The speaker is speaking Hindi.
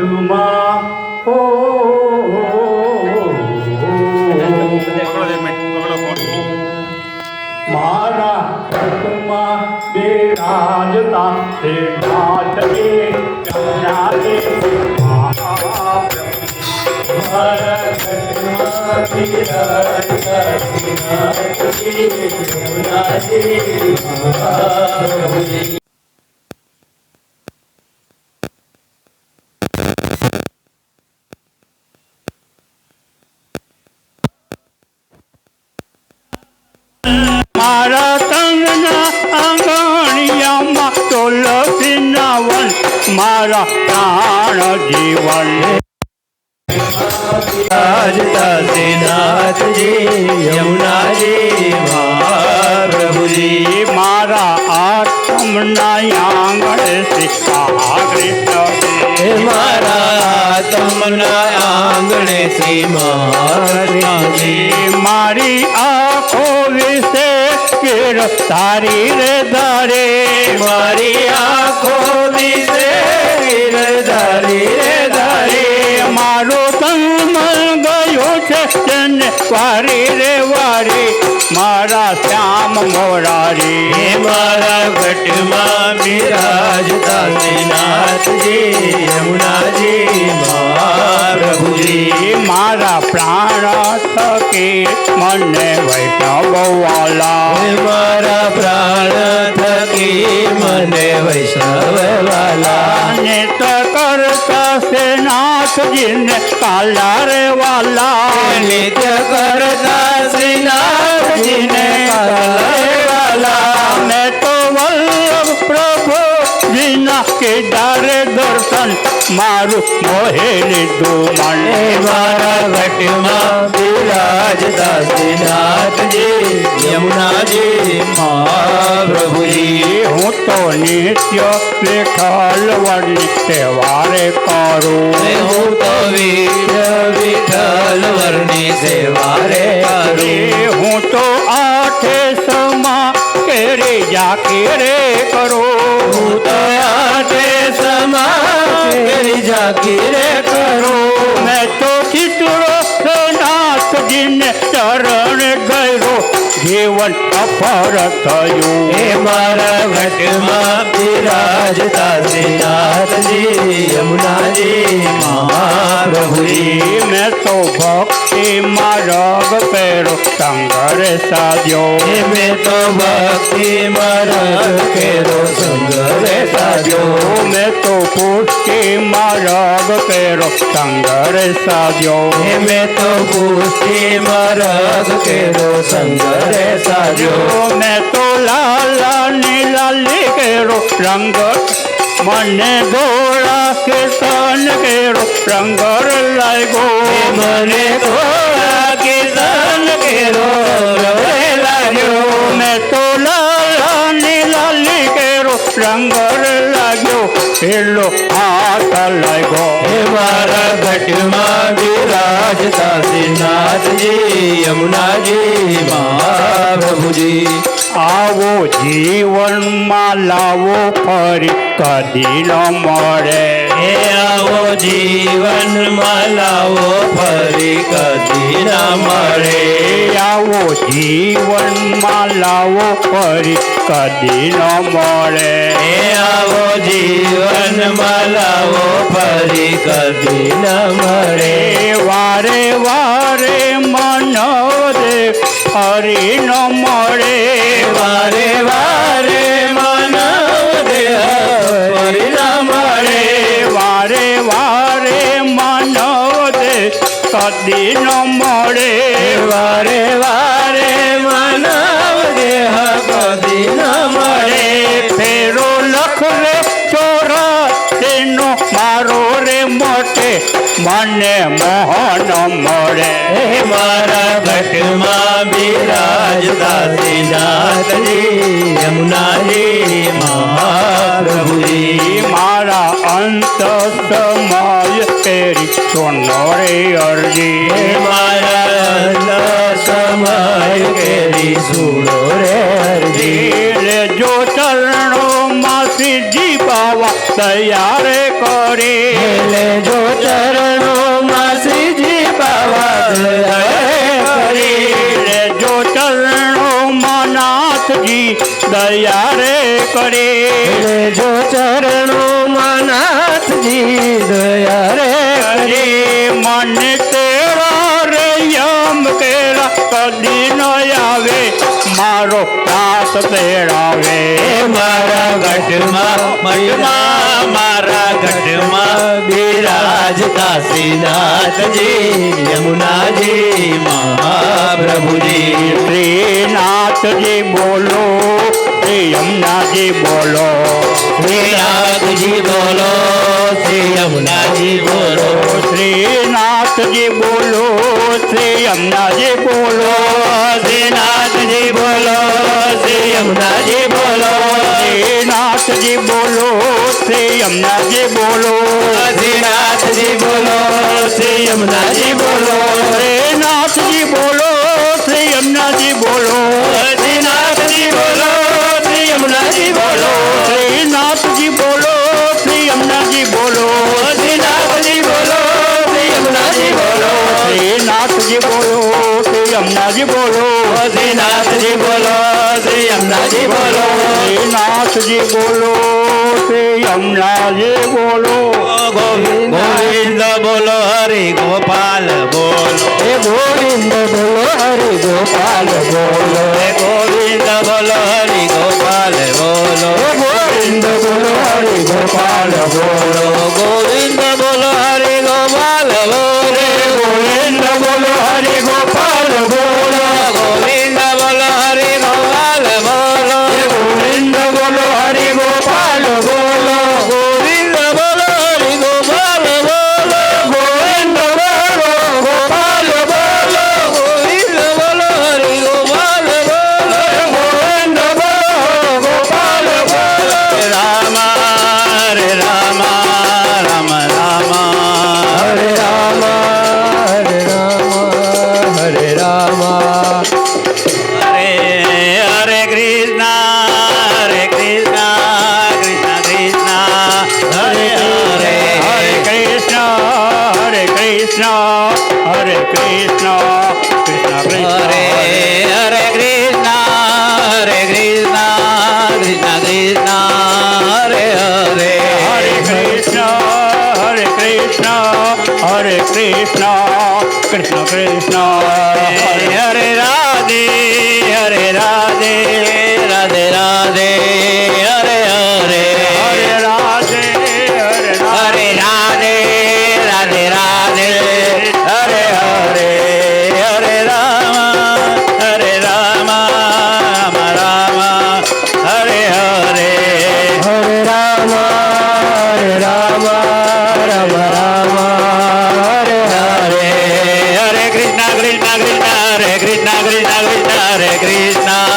ઘટમાં હો મારા ઘટમાં બિરાજતા તે નાથે ચાલે મારા ઘટમાં પ્રાણ જીવન નાથજી યમુનાજી મહાપ્રભુજી. મારા આત્મના આંગણે શિખા હે મારા તમના આંગણે શ્રી મહારાજી. મારી આંખો વિશે કેર તારી રે ધારે મારી આંખો વિશે ધારી રે ધારે મારો તન वारी रे वारी मारा श्याम मोरारी। मारा भट विराजता दासीनाथ जी यमुना जी प्रभु जी मारा प्राण थकी मन वैष्णव वाला मारा प्राण ನಿನ್ನ ಕಾಲಾರೆ ವಾಲ ನಿಜ ಕರದಾಸಿನ के डारे दर्शन मारु मोहे दो मारा घटमा विराज दास नाथ जी यमुना जी महाप्रभु जी। हूँ तो नित्य लिखल वर्ण त्यौहार करूँ हूँ तो वीर विठल वर्णी त्यौहार करूँ हूँ तो आठ समा रे जाके रे करो। ते समा जा के रे करो। मैं तो कितरो नाथ जिन चरण गयो जीवन अपर थयो हे मारा घट माँ विराजता श्रीनाथ जी यमुना जी मामा हुई मैं तो भक्ति मार्ग पेर संघर्ष साधियो। मैं तो भक्ति मार्ग पेरो संघर्ष साधियो। मैं तो पुष्टि मार्ग पेरो संघर्ष साधियो। मैं तो पुष्टि मार्ग पेरो संघर्ष साधियो। मैं तो लाला नीला रो रंग મને દોડા કીર્તન કેરો રંગર લાગ્યો હે મને થોડા કીર્તન કેરો રવે લાગ્યો મેં તો લાલા ની લાલી કેરો રંગર લાગ્યો પેલો હાથ લાગ્યો હે મારા ઘટમાં બિરાજતા શ્રીનાથજી યમુનાજી મહાપ્રભુજી આવો જીવનમાં લાવો ફરી કદી ન મળે હે આવો જીવનમાં લાવો ફરી કદી ના મળે આવો જીવનમાં લાવો ફરી કદી ન મળે હે આવો જીવનમાં લાવો ફરી કદી ના મળે એ વારે વારે મન રે ફરી નો મળે. વારે વારે માનવ દેહ ફરી ના મળે. વારે વારે માનવ દે કદી ન मन मोहन मोरे मारा घट मामुना मारा अंत समय तेरी सुनोरे अर्जी मारा समय तेरी सुनोरे अर्जी जो चरणों मासी जी बाबा तैयार करे जो दयारे करे जो चरणों मनाथ जी दयारे करे मन तेरा रे यम केरा कदी न आवे। मारो पास तेरा वे मारा गठमा महिमा मारा गठमा विराज काशीनाथ जी यमुना जी महाप्रभु जी। श्रीनाथ जी बोलो यमुना जी बोलो। श्रीनाथ जी बोलो। श्री यमुना जी बोलो। श्रीनाथ जी बोलो। श्री यमुना जी बोलो। યમુનાજી બોલો શ્રીનાથજી બોલો શ્રી યમુનાજી બોલો ગોવિંદ ગોવિંદ બોલો હરિ ગોપાલ બોલો હે ગોવિંદ બોલો હરિ ગોપાલ બોલો હે ગોવિંદ બોલો હરિ ગોપાલ બોલો હે கிருஷ்ணா ஹரே கிருஷ்ணா கிருஷ்ணா ஹரே ஹரே கிருஷ்ணா ஹரே கிருஷ்ணா கிருஷ்ணா கிருஷ்ணா ஹரே ஹரே ஹரே கிருஷ்ணா ஹரே கிருஷ்ணா ஹரே கிருஷ்ணா கிருஷ்ண கிருஷ்ணா ஹரே ஹரே ராதே ஹரே ராதே ராதே ராதே Krishna